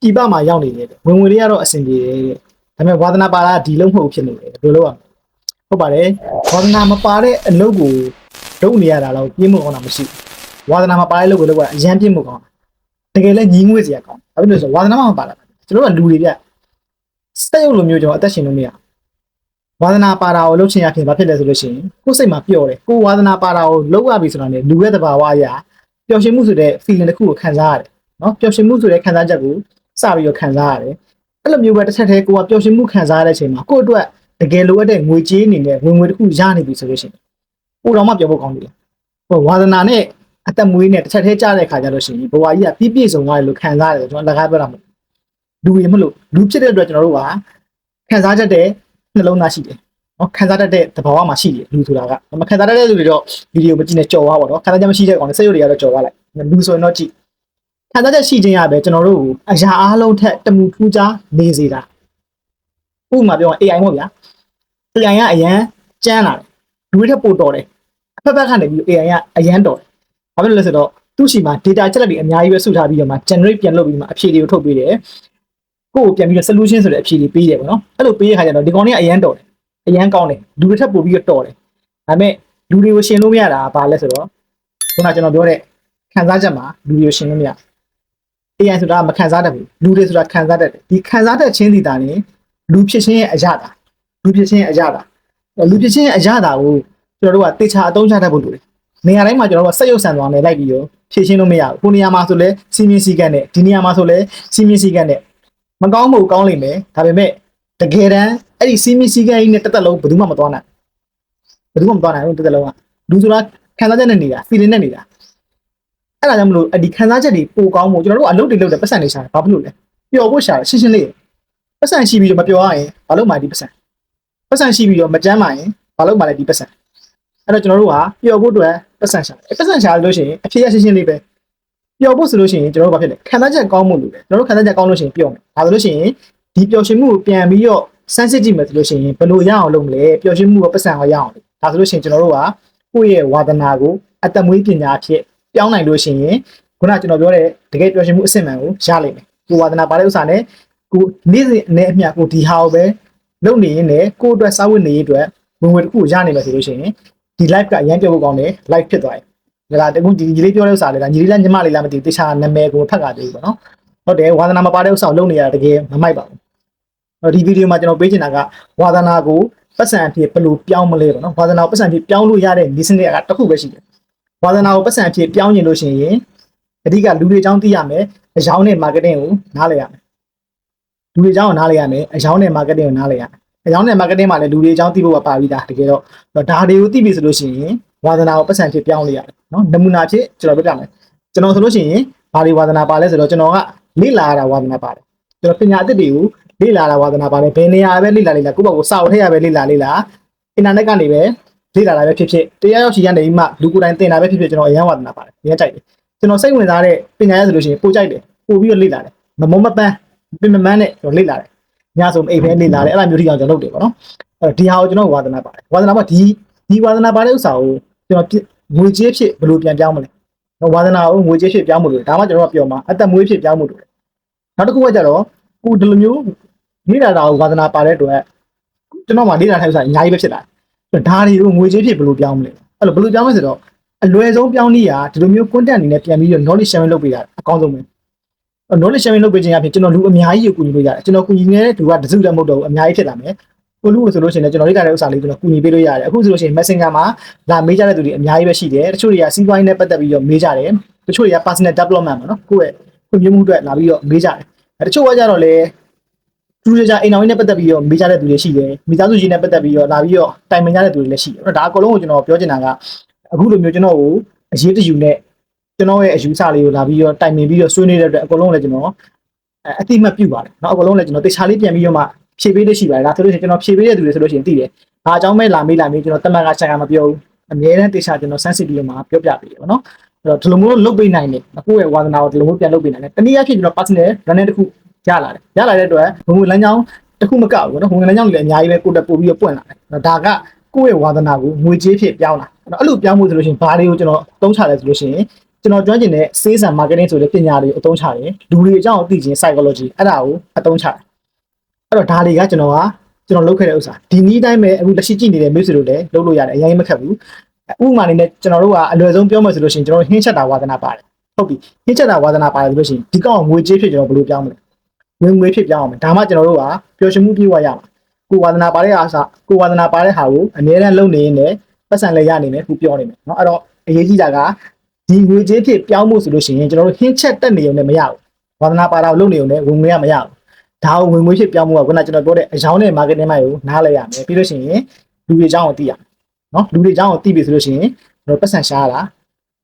ပြည်ပမှာရောက်နေတယ်ဝင်ဝင်လေးကတော့အဆင်ပြေတယ်တဲ့ဒါပေမဲ့ဝါသနာပါတာဒီလုံးမဟုတ်ဖြစ်နေတယ်ဘယ်လိုလုပ်ရမလဲဟုတ်ပါတယ်ဝါသနာမပါတဲ့အလုပ်ကိုလုပ်နေရတာတော့ပြင်းမှုကောင်းတာမရှိဘူးဝါသနာမပါတဲ့အလုပ်ကိုလုပ်ရအရန်ပြင်းမှုကောင်းတာတကယ်လဲညီငွေ့စရာကောင်းဘာဖြစ်လို့လဲဆိုတော့ဝါသနာမပါတာကျွန်တော်ကလူတွေပြစက်ရုပ်လိုမျိုးကျွန်တော်အသက်ရှင်လို့မရဝါသနာပါတာကိုလုပ်ချင်ရခင်ဘာဖြစ်လဲဆိုလို့ရှိရင်ကိုယ်စိတ်မှာပျော့တယ်ကိုယ်ဝါသနာပါတာကိုလုပ်ရပြီဆိုတာနဲ့လူရဲ့တဘာဝအရာပျော်ရွှင်မှုဆိုတဲ့ feeling တစ်ခုကိုခံစားရတယ်နော်ပျော်ရွှင်မှုဆိုတဲ့ခံစားချက်ကို စပြီးတော့ခံစားရတယ်အဲ့လိုမျိုးပဲတစ်ချက်တည်းကိုကပျော်ရွှင်မှုခံစားရတဲ့အချိန်မှာကိုယ့်အတွက်တကယ်လိုအပ်တဲ့ငွေကြေးအနေနဲ့ဝင်ငွေတစ်ခုရနေပြီဆိုလို့ရှိရင်ပိုတော့မှပြောဖို့ကောင်းတယ်ဟိုဝါသနာနဲ့အသက်မွေးနဲ့တစ်ချက်တည်းကြားတဲ့ခါကျလို့ရှိရင်ဘဝကြီးကပြည့်ပြည့်စုံသွားတယ်လို့ခံစားရတယ်ကျွန်တော်လက်ကားပြောတာမဟုတ်လူတွေမလို့လူဖြစ်တဲ့အတွက်ကျွန်တော်တို့ကခံစားချက်တဲ့နှလုံးသားရှိတယ်နော်ခံစားတတ်တဲ့သဘာဝမှာရှိတယ်လူဆိုတာကမခံစားတတ်တဲ့လူတွေတော့ဗီဒီယိုမကြည့်နဲ့ကြော်သွားပါတော့ခံစားချက်မရှိတဲ့ကောင်တွေစိတ်ရုပ်တွေကတော့ကြော်သွားလိုက်လူဆိုရင်တော့ကြည့် ခံစားချက်ရှိခြင်းရပဲကျွန်တော်တို့ကိုအရာအားလုံးထက်တမူထူးခြားနေစေတာဥပမာပြောရင် AI ပေါ့ဗျာ AI ကအရန်ကျန်းလာတယ်လူတွေထက်ပိုတော်တယ်အဖက်ဖက်ကနေပြီး AI ကအရန်တော်တယ်ဘာဖြစ်လို့လဲဆိုတော့သူ့ရှိမှာ data ချက်လက်တွေအများကြီးပဲစုထားပြီးတော့မှ generate ပြန်လုပ်ပြီးမှအဖြေတွေကိုထုတ်ပေးတယ်ကိုယ့်ကိုပြန်ပြီးတော့ solution ဆိုတဲ့အဖြေတွေပေးတယ်ပေါ့နော်အဲ့လိုပေးရခါကျတော့ဒီကောင်တွေကအရန်တော်တယ်အရန်ကောင်းတယ်လူတွေထက်ပိုပြီးတော့တော်တယ်ဒါပေမဲ့လူတွေကိုရှင်းလို့မရတာကဘာလဲဆိုတော့ခုနကကျွန်တော်ပြောတဲ့ခံစားချက်မှာလူတွေကိုရှင်းလို့မရ AI ဆိုတာမခံစားတတ်ဘူးလူတွေဆိုတာခံစားတတ်တယ်ဒီခံစားတတ်ခြင်းစီတာနေလူဖြစ်ခြင်းရဲ့အရာတာလူဖြစ်ခြင်းရဲ့အရာတာလူဖြစ်ခြင်းရဲ့အရာတာကိုကျွန်တော်တို့ကတေချာအသုံးချတတ်ဖို့လိုတယ်နေရာတိုင်းမှာကျွန်တော်တို့ကစက်ရုပ်ဆန်သွားနေလိုက်ပြီးတော့ဖြည့်ရှင်းလို့မရဘူးခုနေရာမှာဆိုလဲစီမင်းစီကတ်နဲ့ဒီနေရာမှာဆိုလဲစီမင်းစီကတ်နဲ့မကောင်းမှုကောင်းလိမ့်မယ်ဒါပေမဲ့တကယ်တမ်းအဲ့ဒီစီမင်းစီကတ်ကြီးနဲ့တက်တက်လုံးဘယ်သူမှမသွားနိုင်ဘယ်သူမှမသွားနိုင်ဘူးတက်တက်လုံးကလူဆိုတာခံစားချက်နဲ့နေတာ feeling နဲ့နေတာ အဲ့ဒါကြောင့်မလို့ဒီခံစားချက်တွေပိုကောင်းဖို့ကျွန်တော်တို့အလုပ်တွေလုပ်တယ်ပတ်စံနေရှာတယ်ဘာဖြစ်လို့လဲပျော်ဖို့ရှာတယ်ရှင်းရှင်းလေးပတ်စံရှိပြီးတော့မပျော်ရရင်ဘာလို့မှဒီပတ်စံပတ်စံရှိပြီးတော့မကြမ်းမှရင်ဘာလို့မှလဲဒီပတ်စံအဲ့တော့ကျွန်တော်တို့ဟာပျော်ဖို့အတွက်ပတ်စံရှာတယ်ပတ်စံရှာလို့ရှိရင်အဖြစ်ရရှင်းရှင်းလေးပဲပျော်ဖို့ဆိုလို့ရှိရင်ကျွန်တော်တို့ဘာဖြစ်လဲခံစားချက်ကောင်းမှုလို့လေကျွန်တော်တို့ခံစားချက်ကောင်းလို့ရှိရင်ပျော်မယ်ဒါဆိုလို့ရှိရင်ဒီပျော်ရွှင်မှုကိုပြန်ပြီးတော့ sensitive မယ်ဆိုလို့ရှိရင်ဘယ်လိုရအောင်လုပ်မလဲပျော်ရွှင်မှုကိုပတ်စံအောင်ရအောင်လေဒါဆိုလို့ရှိရင်ကျွန်တော်တို့ကကိုယ့်ရဲ့ဝါသနာကိုအတ္တမွေးပညာအဖြစ် ပြောင်းနိုင်လို့ရှိရင်ခုနကကျွန်တော်ပြောတဲ့တကယ်ပျော်ရွှင်မှုအစစ်မှန်ကိုရလိမ့်မယ်ကိုယ်ဝါသနာပါတဲ့ဥစ္စာနဲ့ကိုနေ့စဉ်နဲ့အမျှကိုဒီဟာကိုပဲလုပ်နေရင်လည်းကိုယ့်အတွက်စားဝတ်နေရေးအတွက်ဝင်ဝင်တစ်ခုရနိုင်မယ်ဆိုလို့ရှိရင်ဒီ live ကအရင်ပြောဖို့ကောင်းတယ် live ဖြစ်သွားတယ်ဒါကတကူဒီညီလေးပြောတဲ့ဥစ္စာလေဒါညီလေးလားညီမလေးလားမသိဘူးတခြားနာမည်ကိုဖတ်ကြသေးဘူးပေါ့နော်ဟုတ်တယ်ဝါသနာမပါတဲ့ဥစ္စာကိုလုပ်နေရတာတကယ်မမိုက်ပါဘူးအဲ့ဒီဗီဒီယိုမှာကျွန်တော်ပေးချင်တာကဝါသနာကိုပတ်စံအဖြစ်ဘယ်လိုပြောင်းမလဲပေါ့နော်ဝါသနာကိုပတ်စံအဖြစ်ပြောင်းလို့ရတဲ့ဒီစနစ်ကတစ်ခုပဲရှိတယ် ဝါသနာကိုပတ်စံအဖြစ်ပြောင်းရင်လို့ရှိရင်အဓိကလူတွေအကြောင်းသိရမယ်အယောင်းနဲ့ marketing ကိုနားလည်ရမယ်လူတွေအကြောင်းကိုနားလည်ရမယ်အယောင်းနဲ့ marketing ကိုနားလည်ရမယ်အယောင်းနဲ့ marketing မှာလည်းလူတွေအကြောင်းသိဖို့ပါပြီးသားတကယ်တော့ဒါတွေကိုသိပြီဆိုလို့ရှိရင်ဝါသနာကိုပတ်စံအဖြစ်ပြောင်းလို့ရတယ်နော်နမူနာအဖြစ်ကျွန်တော်ပြပြမယ်ကျွန်တော်ဆိုလို့ရှိရင်ဘာတွေဝါသနာပါလဲဆိုတော့ကျွန်တော်ကလေ့လာရတာဝါသနာပါတယ်ကျွန်တော်ပညာအသစ်တွေကိုလေ့လာတာဝါသနာပါတယ်ဘယ်နေရာပဲလေ့လာလေ့လာကိုယ့်ဘက်ကိုစာအုပ်ထည့်ရပဲလေ့လာလေ့လာအင်တာနက်ကနေပဲ လေ့လာတာပဲဖြစ်ဖြစ်တရားရောက်ရှိရနေမှလူကိုယ်တိုင်သင်တာပဲဖြစ်ဖြစ်ကျွန်တော်အရင်ဝါသနာပါတယ်အရင်ကြိုက်တယ်ကျွန်တော်စိတ်ဝင်စားတဲ့ပညာရဆိုလို့ရှိရင်ပိုကြိုက်တယ်ပို့ပြီးတော့လေ့လာတယ်မမုံမပန်းပင်မမန်းနဲ့ကျွန်တော်လေ့လာတယ်ညဆိုအိမ်ပဲလေ့လာတယ်အဲ့လိုမျိုးထိအောင်ကျွန်တော်လုပ်တယ်ပေါ့နော်အဲ့ဒီဟာကိုကျွန်တော်ဝါသနာပါတယ်ဝါသနာမှာဒီဒီဝါသနာပါတဲ့ဥစ္စာကိုကျွန်တော်ငွေကြေးဖြစ်ဘယ်လိုပြန်ပြောင်းမလဲဝါသနာကိုငွေကြေးဖြစ်ပြောင်းမှုလို့ဒါမှကျွန်တော်ကပြောမှာအသက်မွေးဖြစ်ပြောင်းမှုလို့နောက်တစ်ခုကကြတော့ကိုဒီလိုမျိုးလေ့လာတာကိုဝါသနာပါတဲ့အတွက်ကျွန်တော်မှလေ့လာထိုင်ဥစ္စာအများကြီးပဲဖြစ်လာတယ် ဒါတွေကိုငွေကြေးဖြစ်ဘယ်လိုပြောင်းမလဲအဲ့လိုဘယ်လိုပြောင်းမလဲဆိုတော့အလွယ်ဆုံးပြောင်းနည်းကဒီလိုမျိုး content အနေနဲ့ပြန်ပြီးတော့ knowledge sharing လုပ်ပေးတာအကောင်းဆုံးပဲ knowledge sharing လုပ်ပေးခြင်းအပြင်ကျွန်တော်လူအများကြီးကိုကူညီလို့ရတယ်ကျွန်တော်ကူညီနေတဲ့သူကတစုတည်းမဟုတ်တော့ဘူးအများကြီးဖြစ်လာမယ်ကိုလူဆိုလို့ရှိရင်ကျွန်တော်လေ့လာတဲ့ဥစ္စာလေးကျွန်တော်ကူညီပေးလို့ရတယ်အခုဆိုလို့ရှိရင် messenger မှာလာမေးကြတဲ့သူတွေအများကြီးပဲရှိတယ်တချို့တွေကစီးပွားရေးနဲ့ပတ်သက်ပြီးတော့မေးကြတယ်တချို့တွေက personal development ပေါ့နော်ကိုယ့်ရဲ့ဖွံ့ဖြိုးမှုအတွက်လာပြီးတော့မေးကြတယ်တချို့ကကြတော့လေ သူတို့ကြအိမ်တော်ကြီးနဲ့ပတ်သက်ပြီးတော့မေးကြတဲ့သူတွေရှိတယ်မိသားစုကြီးနဲ့ပတ်သက်ပြီးတော့လာပြီးတော့တိုင်ပင်ကြတဲ့သူတွေလည်းရှိတယ်ဒါအကုန်လုံးကိုကျွန်တော်ပြောချင်တာကအခုလိုမျိုးကျွန်တော်ကိုအရေးတယူနဲ့ကျွန်တော်ရဲ့အယူဆလေးကိုလာပြီးတော့တိုင်ပင်ပြီးတော့ဆွေးနွေးတဲ့အတွက်အကုန်လုံးလည်းကျွန်တော်အတိမတ်ပြုပါတယ်เนาะအကုန်လုံးလည်းကျွန်တော်တေချာလေးပြန်ပြီးတော့မှဖြည့်ပေးလို့ရှိပါတယ်ဒါဆိုလို့ရှိရင်ကျွန်တော်ဖြည့်ပေးတဲ့သူတွေဆိုလို့ရှိရင်သိတယ်ဒါအကြောင်းမဲ့လာမေးလာမေးကျွန်တော်တမန်ကဆိုင်ကမပြောဘူးအမြဲတမ်းတေချာကျွန်တော် sensitive ပြီးတော့မှပြောပြပေးတယ်ပေါ့နော်အဲ့တော့ဒီလိုမျိုးလုပ်ပေးနိုင်တယ်ကိုယ့်ရဲ့ဝါသနာကိုဒီလိုမျိုးပြန်လုပ်ပေးနိုင်တယ်တနည်းအားဖြင့်ကျွန်တော် personal running တစ်ခု ရလာတယ်ရလာတဲ့အတွက်ဘုံဘုံလမ်းကြောင်းတစ်ခုမကဘူးပေါ့နော်ဘုံဘုံလမ်းကြောင်းတွေလည်းအများကြီးပဲကိုယ့်တက်ပို့ပြီးတော့ပွင့်လာတယ်ဒါကကိုယ့်ရဲ့ဝါသနာကိုငွေကြေးဖြစ်ပြောင်းလာအဲ့တော့အဲ့လိုပြောင်းဖို့ဆိုလို့ရှိရင်ဘာတွေကိုကျွန်တော်သုံးချလဲဆိုလို့ရှိရင်ကျွန်တော်ကျွမ်းကျင်တဲ့ sales and marketing ဆိုတဲ့ပညာတွေအသုံးချတယ်လူတွေအကြောင်းကိုသိခြင်း psychology အဲ့ဒါကိုအသုံးချတယ်အဲ့တော့ဒါတွေကကျွန်တော်ကကျွန်တော်လုပ်ခဲ့တဲ့ဥစ္စာဒီနည်းတိုင်းပဲအခုလက်ရှိကြည့်နေတဲ့မိတ်ဆွေတို့လည်းလုပ်လို့ရတယ်အရင်မခက်ဘူးဥပမာအနေနဲ့ကျွန်တော်တို့ကအလွယ်ဆုံးပြောမယ်ဆိုလို့ရှိရင်ကျွန်တော်တို့ဟင်းချက်တာဝါသနာပါတယ်ဟုတ်ပြီဟင်းချက်တာဝါသနာပါတယ်ဆိုလို့ရှိရင်ဒီကောင်ကငွေကြေးဖြစ်ကျွန်တော်ဘယ်လိုပြောင်းမလဲဝ င်ငွေဖြစ်ပြောင်းအောင်မယ်ဒါမှကျွန်တော်တို့ကပျော်ရွှင်မှုပြေဝရမှာကိုဝါသနာပါတဲ့အားစားကိုဝါသနာပါတဲ့ဟာကိုအများအားလုပ်နေရင်လည်းပတ်စံလည်းရနိုင်မယ်ခုပြောနေမယ်เนาะအဲ့တော့အရေးကြီးတာကဒီငွေကြေးဖြစ်ပြောင်းမှုဆိုလို့ရှိရင်ကျွန်တော်တို့ဟင်းချက်တက်နေုံနဲ့မရဘူးဝါသနာပါတာကိုလုပ်နေုံနဲ့ဝင်ငွေကမရဘူးဒါကိုဝင်ငွေဖြစ်ပြောင်းမှုကခုနကျွန်တော်ပြောတဲ့အကြောင်းနဲ့ marketing မိုက်ကိုနားလဲရမယ်ပြီးလို့ရှိရင်လူတွေအကြောင်းကိုသိရမယ်เนาะလူတွေအကြောင်းကိုသိပြီဆိုလို့ရှိရင်ကျွန်တော်ပတ်စံရှားတာ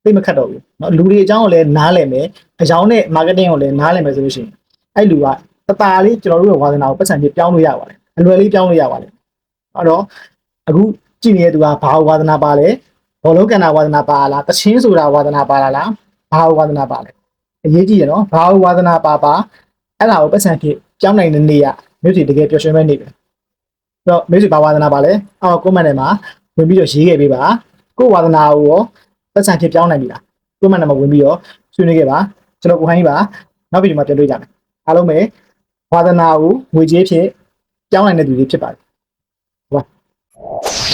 သိမခတ်တော့ဘူးเนาะလူတွေအကြောင်းကိုလည်းနားလဲမယ်အကြောင်းနဲ့ marketing ကိုလည်းနားလဲမယ်ဆိုလို့ရှိရင် အဲ့လူကတတာလေးကျွန်တော်တို့ရဲ့ဝါသနာကိုပတ်စံဖြစ်ပြောင်းလို့ရပါတယ်အလွယ်လေးပြောင်းလို့ရပါတယ်အဲ့တော့အခုကြည့်နေတဲ့သူကဘာဝါသနာပါလဲဘောလုံးကန်တာဝါသနာပါလားတချင်းဆိုတာဝါသနာပါလားလားဘာဝါသနာပါလဲအရေးကြီးရနော်ဘာဝါသနာပါပါအဲ့ဒါကိုပတ်စံဖြစ်ပြောင်းနိုင်တဲ့နေရမြို့စီတကယ်ပျော်ရွှင်မဲ့နေပဲအဲ့တော့မြို့စီဘာဝါသနာပါလဲအော် comment ထဲမှာဝင်ပြီးတော့ရေးခဲ့ပေးပါကိုယ်ဝါသနာကိုရောပတ်စံဖြစ်ပြောင်းနိုင်ပြီလား comment ထဲမှာဝင်ပြီးတော့ဆွေးနွေးခဲ့ပါကျွန်တော်ကိုဟိုင်းပါနောက်ဗီဒီယိုမှာပြန်တွေ့ကြမယ် အားလုံးပဲဝါသနာကိုငွေကြေးဖြစ်ပြောင်းနိုင်တဲ့သူတွေဖြစ်ပါတယ်ဟုတ်ပါ